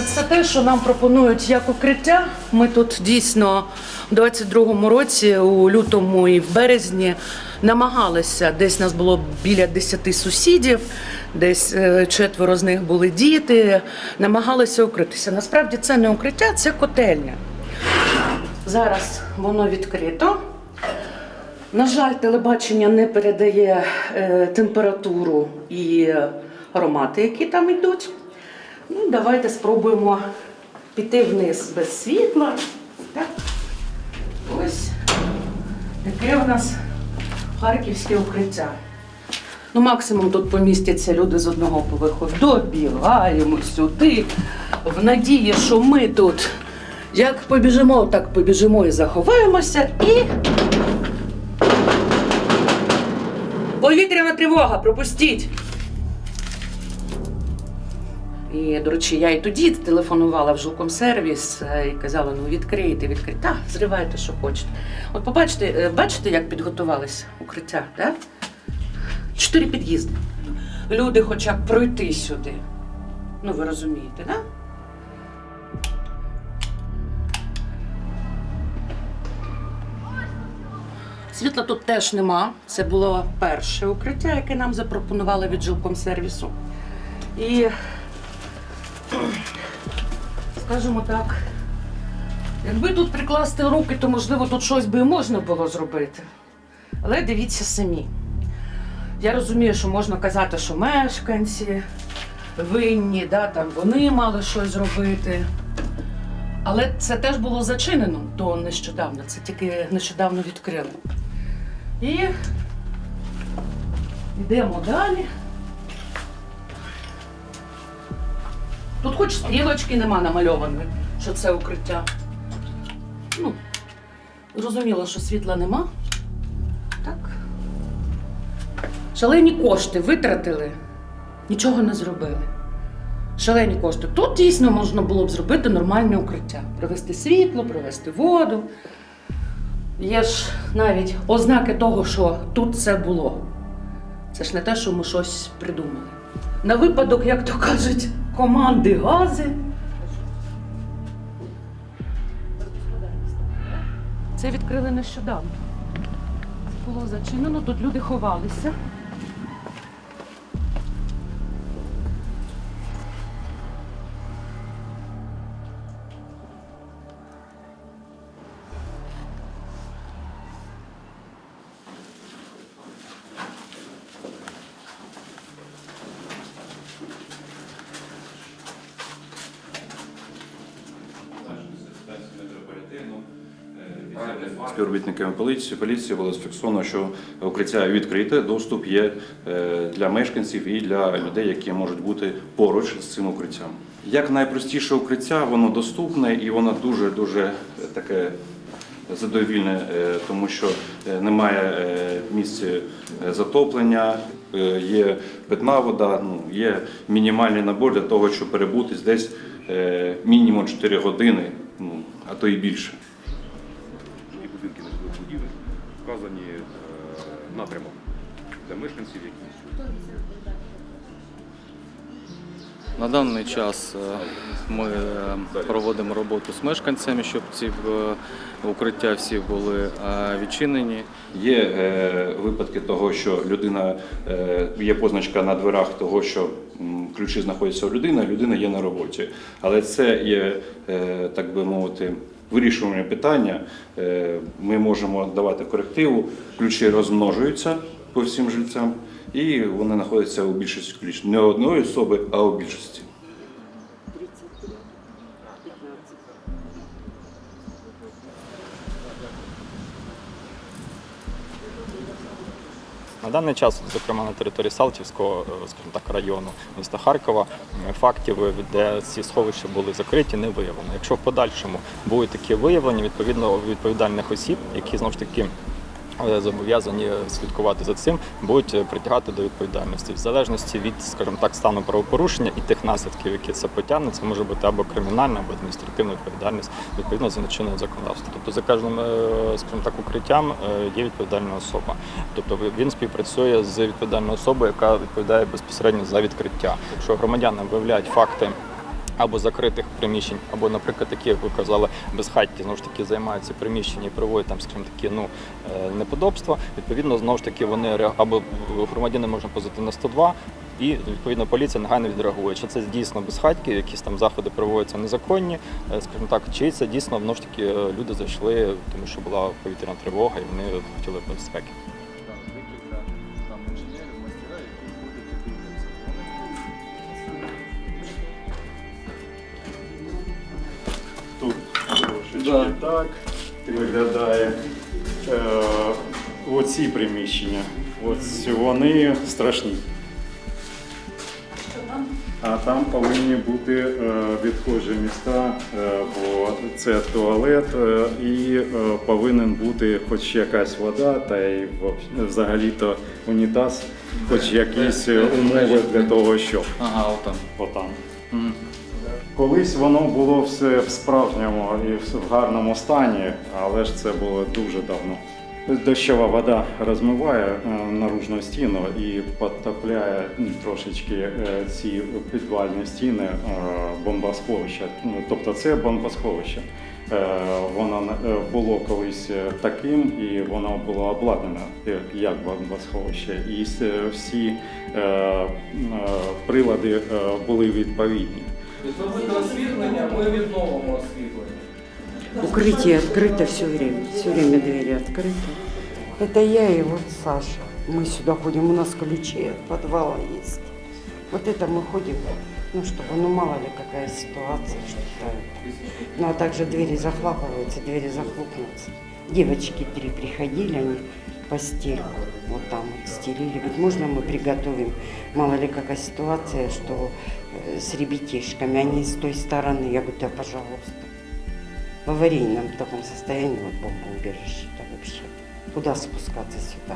Е, Це те, що нам пропонують як укриття. Ми тут дійсно у 22-му році, у лютому і в березні, намагалися. Десь нас було біля 10 сусідів, десь е, четверо з них були діти. Намагалися укритися. Насправді це не укриття, це котельня. Зараз воно відкрито. На жаль, телебачення не передає е, температуру і аромати, які там йдуть. Ну, давайте спробуємо піти вниз без світла. Так. Ось таке у нас харківське укриття. Ну, максимум тут помістяться люди з одного поверху. Добігаємо сюди, в надії, що ми тут як побіжимо, так побіжимо і заховаємося. І. Повітряна тривога, пропустіть. І, до речі, я і тоді телефонувала в жилкомсервіс е, і казала, ну відкрийте, відкрийте. Так, зривайте, що хочете. От побачите, е, бачите, як підготувалися укриття, так? Чотири під'їзди. Люди хоча б пройти сюди. Ну, ви розумієте, так? Світла тут теж нема. Це було перше укриття, яке нам запропонували від жилкомсервісу. І, скажімо так, якби тут прикласти руки, то можливо тут щось би і можна було зробити. Але дивіться самі. Я розумію, що можна казати, що мешканці винні, да, там вони мали щось зробити. Але це теж було зачинено до нещодавно. Це тільки нещодавно відкрили. І йдемо далі. Тут хоч стрілочки нема намальованої, що це укриття. Ну, зрозуміло, що світла нема. Так. Шалені кошти витратили, нічого не зробили. Шалені кошти. Тут дійсно можна було б зробити нормальне укриття. Привезти світло, привезти воду. Є ж навіть ознаки того, що тут це було. Це ж не те, що ми щось придумали. На випадок, як то кажуть, команди гази. Це відкрили нещодавно. Це було зачинено, тут люди ховалися. Співробітниками поліції поліції було зафіксовано, що укриття відкрите, доступ є е, для мешканців і для людей, які можуть бути поруч з цим укриттям. Як найпростіше укриття, воно доступне і воно дуже дуже таке задовільне, е, тому що е, немає е, місця е, затоплення, е, є питна вода, ну є мінімальний набор для того, щоб перебути десь е, мінімум 4 години, ну а то і більше. Будівель вказані е, напрямок для мешканців, які На даний час е, ми е, проводимо роботу з мешканцями, щоб ці е, укриття всі були відчинені. Є е, випадки того, що людина е, є позначка на дверах того, що м, ключі знаходяться у людини, а людина є на роботі. Але це є, е, так би мовити, вирішування питання. Е, ми можемо давати корективу, ключі розмножуються по всім жильцям, і вони знаходяться у більшості ключ. Не одної особи, а у більшості. На даний час, зокрема на території Салтівського, е, скажімо так, району міста Харкова, е, фактів, де ці сховища були закриті, не виявлено. Якщо в подальшому будуть такі виявлення, відповідно відповідальних осіб, які знову ж таки е, зобов'язані слідкувати за цим, будуть е, притягати до відповідальності в залежності від, скажімо так, стану правопорушення і тих наслідків, які це потягне, це може бути або кримінальна, або адміністративна відповідальність відповідно за чинним законодавством. Тобто за кожним, е, скажімо так, укриттям е, є відповідальна особа. Тобто він співпрацює з відповідальною особою, яка відповідає безпосередньо за відкриття. Якщо громадяни виявляють факти або закритих приміщень, або, наприклад, такі, як ви казали, безхатьки, знову ж таки, займаються приміщення і проводять там, скажімо такі, ну, е, неподобства. Відповідно, знову ж таки, вони або громадяни можна позити на 102, і відповідно поліція негайно відреагує. Чи це дійсно безхатьки, якісь там заходи проводяться незаконні, е, скажімо так, чи це дійсно знову ж таки е, люди зайшли, тому що була повітряна тривога і вони хотіли безпеки. Трошечки так виглядає е, оці приміщення. Ось вони страшні. А там повинні бути е, відхожі міста, е, бо це туалет, е, і е, повинен бути хоч якась вода, та й взагалі-то унітаз, хоч якісь умови для того, щоб. Ага, отам. Отам. Колись воно було все в справжньому і в гарному стані, але ж це було дуже давно. Дощова вода розмиває е, наружну стіну і підтопляє м, трошечки е, ці підвальні стіни е, бомбосховища. Ну, Тобто це бомбосховище. Воно було колись таким, і воно було обладнане як бомбосховище. І всі прилади були відповідні. Відновити освітлення, ми відновимо освітлення. Укрытие открыто все время, все время двери открыты. Это я и вот Саша. Мы сюда ходим, у нас ключи от подвала есть. Вот это мы ходим, ну чтобы, ну мало ли какая ситуация, что-то это. Ну а также двери захлапываются, двери захлопнутся. Девочки три приходили, они постельку вот там вот стелили. Говорит, можно мы приготовим? Мало ли какая ситуация, что э, с ребятишками, они с той стороны. Я говорю, да пожалуйста в аварийном таком состоянии, вот бомбоубежище-то вообще. Куда спускаться сюда?